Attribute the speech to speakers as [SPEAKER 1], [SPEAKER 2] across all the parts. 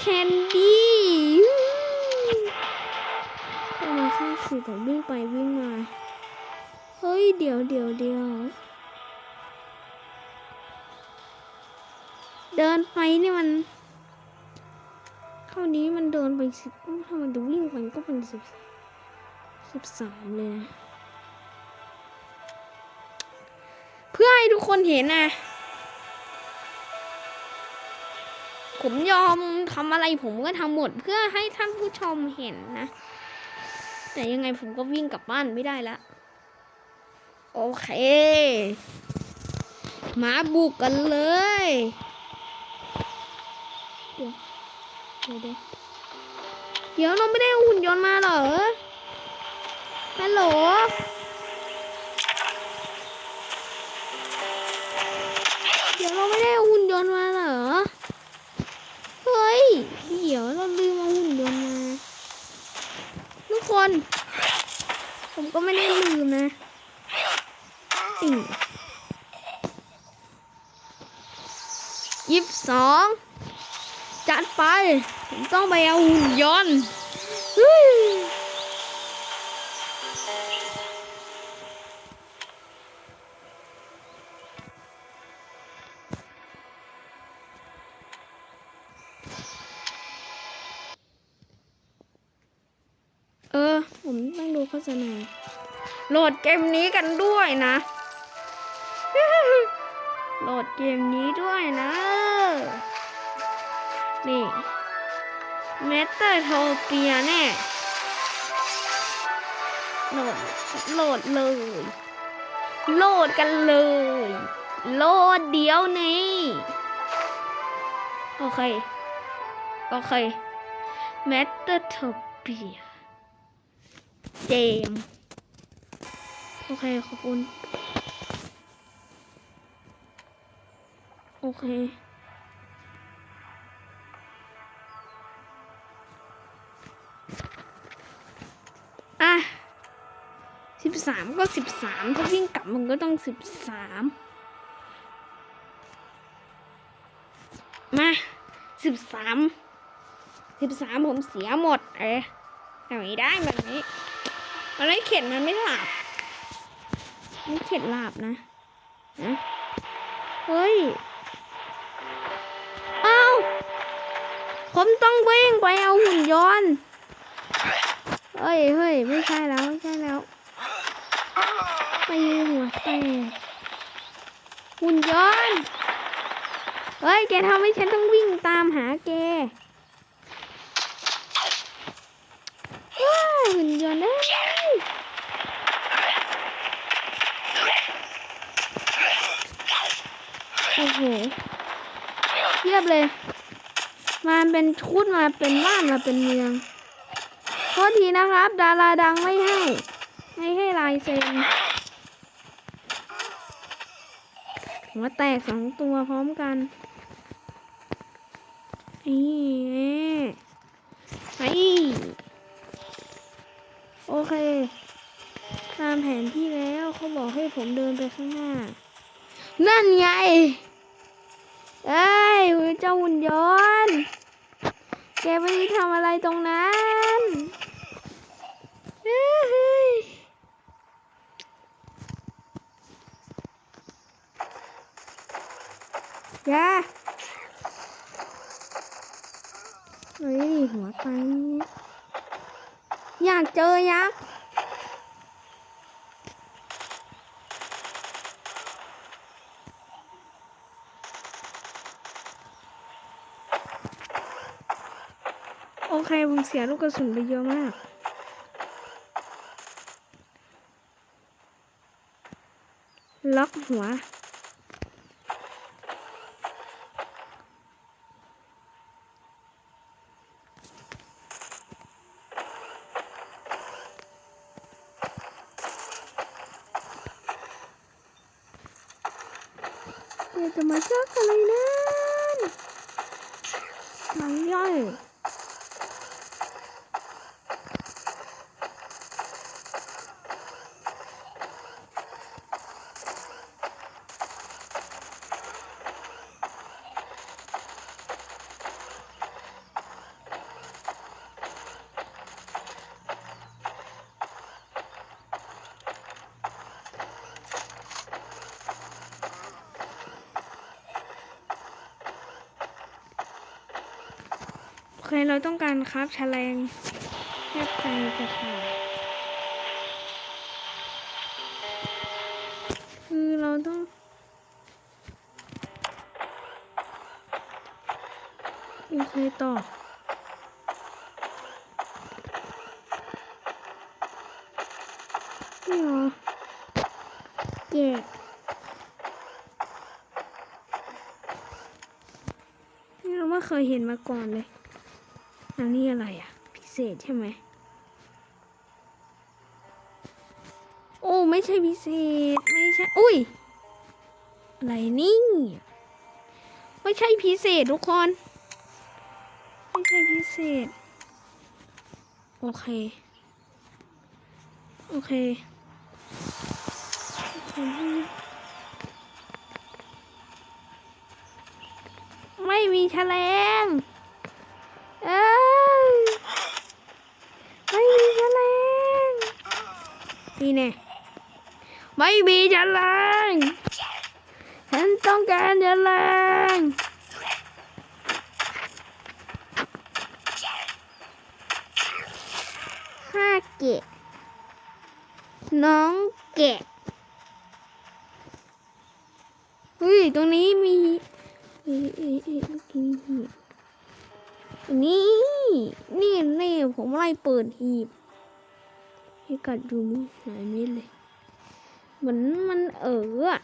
[SPEAKER 1] แคนดี้ทำไมค่าสิผมวิ่งไปวิ่งมา เฮ้ย เดี๋ยวเดี๋ยวเดี๋ยวเดินไปนี่มันเท่านี้มันเดินไปสิบถ้ามันจะวิ่งไปก็เป็นสิบสิบสามเลยนะ เพื่อให้ทุกคนเห็นนะ ผมยอมทำอะไรผมก็ทำหมดเพื่อให้ท่านผู้ชมเห็นนะ แต่ยังไงผมก็วิ่งกลับบ้านไม่ได้ละ โอเค มาบุกกันเลยเดี๋ยวเดี๋ยวเดี๋ยวเราไม่ได้หุ่นยนต์มาเหรอฮัลโหลเดี๋ยวเราไม่ได้หุ่นยนต์มาเหรอ เฮ้ย เดี๋ยวเราลืมเอาหุ่นยนต์มาทุกคน ผมก็ไม่ได้ลืมนะติ่งยี่สิบสองจัดไป ผมต้องไปเอาหุ่นยนต์ โฆษณาโหลดเกมนี้กันด้วยนะ โหลดเกมนี้ด้วยนะ นี่เมตาโทเปียแน่โหลดโหลดเลย โหลดกันเลย โหลดเดี๋ยวนี้ โอเค โอเคเมตาโทเปีย เจม โอเค ขอบคุณ โอเค อะสิบสามก็สิบสามถ้าวิ่งกลับมันก็ต้องสิบสามมาสิบสามสิบสามผมเสียหมดเอ๊ะไมได้แบบนี้ มันไม่เข็ดมันไม่หลับไม่เข็ดหลับนะนะเฮ้ยเอาผมต้องวิ่งไปเอาหุ่นยนต์เฮ้ยเฮ้ยไม่ใช่แล้วไม่ใช่แล้วไปหัวแตกหุ่นยนต์เฮ้ย แกทำให้ฉันต้องวิ่งตามหาแกว้าหุ่นยนต์เอ้ย โอ้โหเทียบเลย มาเป็นชุดมาเป็นบ้านมาเป็นเมืองโทษทีนะครับ ดาราดังไม่ให้ ไม่ให้ลายเซ็นหัวแตกสองตัวพร้อมกันนี่ไอ้โอเค ตามแผนที่แล้วเขาบอกให้ผมเดินไปข้างหน้า นั่นไง เอ้ยเจ้าหุ่นยนต์แกไปทำอะไรตรงนั้นเฮ้ยอยาเฮ้ยหัวไปอยากเจอยักษ์ โอเคผมเสียลูกกระสุนไปเยอะมากล็อกหัวเดี๋ยวจะมาชักอะไรนั่นหลังย่อย เคเราต้องการคราฟแฉลงแทบใจจะขาดคือเราต้องโอเคต่อนี่เหรอแยกนี่เราไม่เคยเห็นมาก่อนเลย อันนี้อะไรอะ พิเศษใช่ไหม โอ้ไม่ใช่พิเศษ ไม่ใช่ อุ้ย อะไรนี่ ไม่ใช่พิเศษทุกคน ไม่ใช่พิเศษ โอเค โอเคไม่มีแฉลงเอ้ยไม่มีแฉลงนี่ แน่ไม่มีแฉลงฉันต้องการแฉลงห้าเกะน้องแกะเฮ้ย ตรงนี้มีนี่ นี่ นี่ ผมไล่เปิดหีบ กัดดูมีหายไม่เลย เหมือนมันเอออะ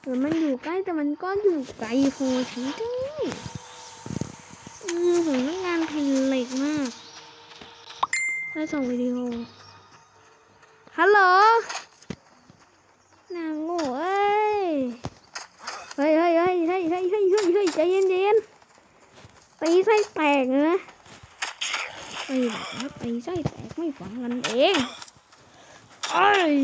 [SPEAKER 1] แต่มันอยู่ใกล้แต่มันก็อยู่ไกลพอฉันด้วยอือผมต้องการแผ่นเหล็กมากใถ้ส่งวิดีโอ ฮัลโหลนางโง่เอ้ย เฮ้ยเฮ้ยเฮ้ยเฮ้ยเฮ้ยเฮ้ยเฮ้ยใจเย็นเย็นตีไส้แตกเลย ไอ้แบบตีไส้แตกไม่ฟังกันเองไอ้ย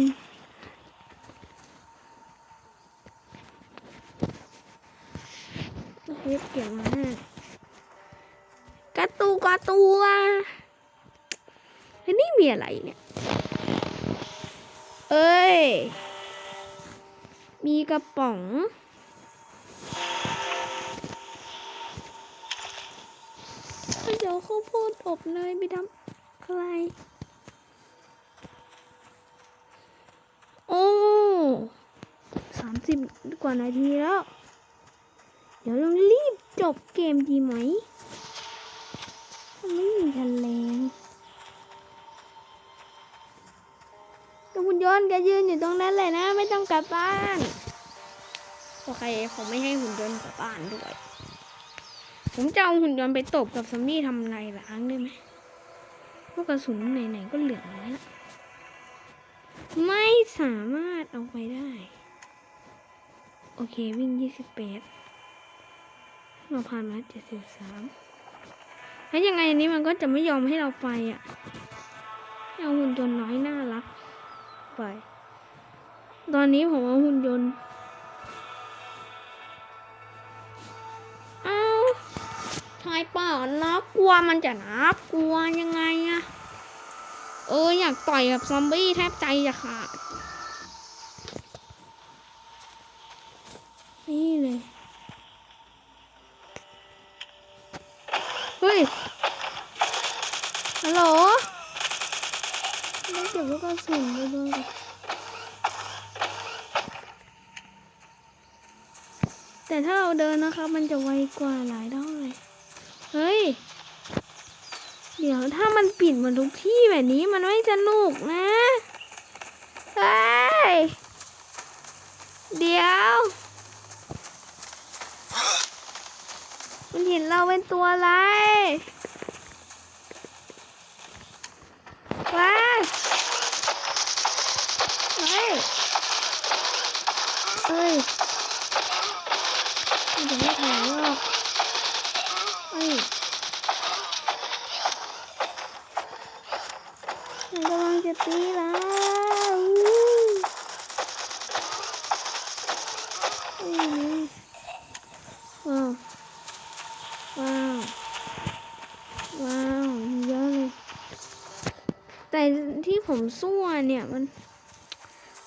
[SPEAKER 1] เฮ็ดเกี่ยวมากกระตูกระตูอะเฮ้ยนี่มีอะไรเนี่ย เอ้ย มีกระป๋อง เข้าวโพดอบเนยไปทำอะไร โอ้สามสิบกว่านาทีแล้ว เดี๋ยวเรารีบจบเกมดีไหม ไม่มีทันแรงตัวหุ่นยนต์แกยืนอยู่ตรงนั้นเลยนะ ไม่ต้องกลับบ้าน โอเคผมไม่ให้หุ่นยนต์กลับบ้านด้วย ผมจะเอาหุ่นยนต์ไปตบกับซอมบี้ทำลายล้างได้ไหมพวกกระสุนไหนๆก็เหลืองแล้ว ไม่สามารถเอาไปได้ โอเควิ่งยี่สิบแปดเราผ่านมาเจ็ดสิบสามแล้วยังไงอันนี้มันก็จะไม่ยอมให้เราไปอะ เอาหุ่นยนต์น้อยน่ารักไป ตอนนี้ผมเอาหุ่นยนต์ายเปล่าน่ากลัวมันจะน่ากลัวยังไงอะเอออยากต่อยกับซอมบี้แทบใจจะขาดนี่เลยเฮ้ยฮัลโหลไม่เก็บลูกกระสุนไปด้วยแต่ถ้าเราเดินนะคะมันจะไวกว่าหลายเท่าเลย เฮ้ย เดี๋ยวถ้ามันปิดหมันทุกที่แบบนี้มันไม่สนุกนะเฮ้ย เดี๋ยว มันเห็นเราเป็นตัวอะไรว้าเฮ้ยเฮ้ย ตีแล้วอู้อู้ว้าวว้าวว้าวมีเยอะเลย แต่ที่ผมสู้เนี่ยมัน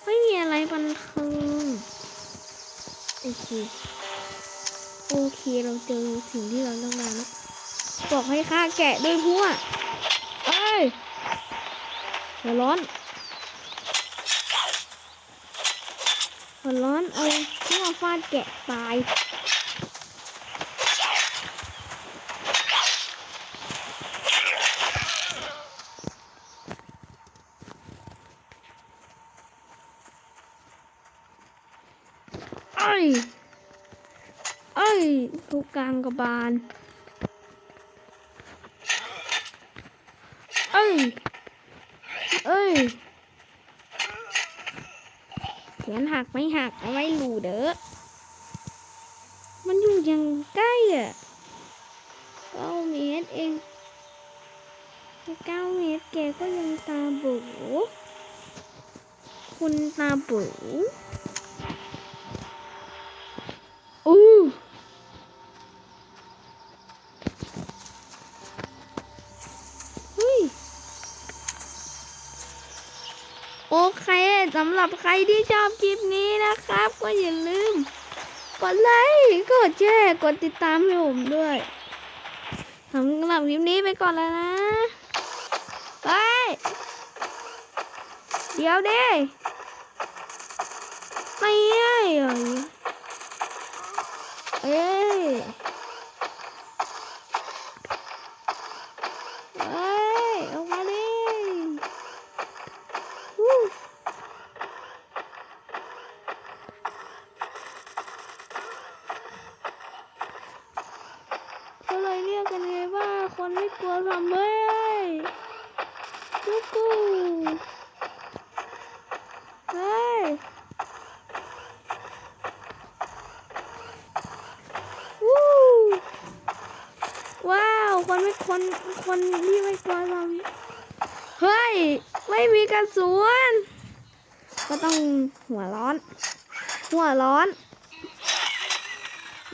[SPEAKER 1] ไม่มีอะไรบันเทิงโอเคโอเคเราเจอสิ่งที่เราต้องการแล้วบอกให้ฆ่าแกะด้วยพวก หัวร้อนหัวร้อนเอาพวกฟาดแกะตายเอ้ย เอ้ยทุกกลางกระบาล เอ้ย เอ้ยเขนหักไม่หักเอาไว้รูเด้อมันอยู่ยังใกล้อะเก้าเมตรเองเก้าเมตรแกก็ยังตาบูคุณตาบู อู้เฮ้ย โอ เคสำหรับใครที่ชอบคลิปนี้นะครับ ก็อย่าลืม กดไลค์กดแชร์กดติดตามให้ผมด้วยสำหรับคลิปนี้ไปก่อนแล้วนะไปเดี๋ยวดิไม่ได้เหรอเอ้ยเอ้ยออกมาดิวู้ก็เลยเรียกกันไงว่าคนไม่ กลัวซอมบี้ลูกกูเฮ้ยวู้ว้าวคนไม่คนคนที่ไม่กลัวเราเฮ้ย ไม่มีกระสุนก็ต้องหัวร้อน หัวร้อน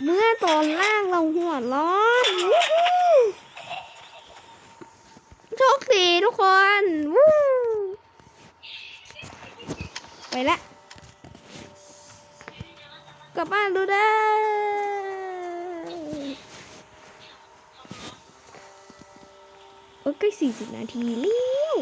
[SPEAKER 1] เมื่อตอนล่างเราหัวร้อนวู้ โชคดีทุกคนวู้ไปละกลับบ้านดูได้โอ้ยใกล้สี่สิบนาทีแล้ว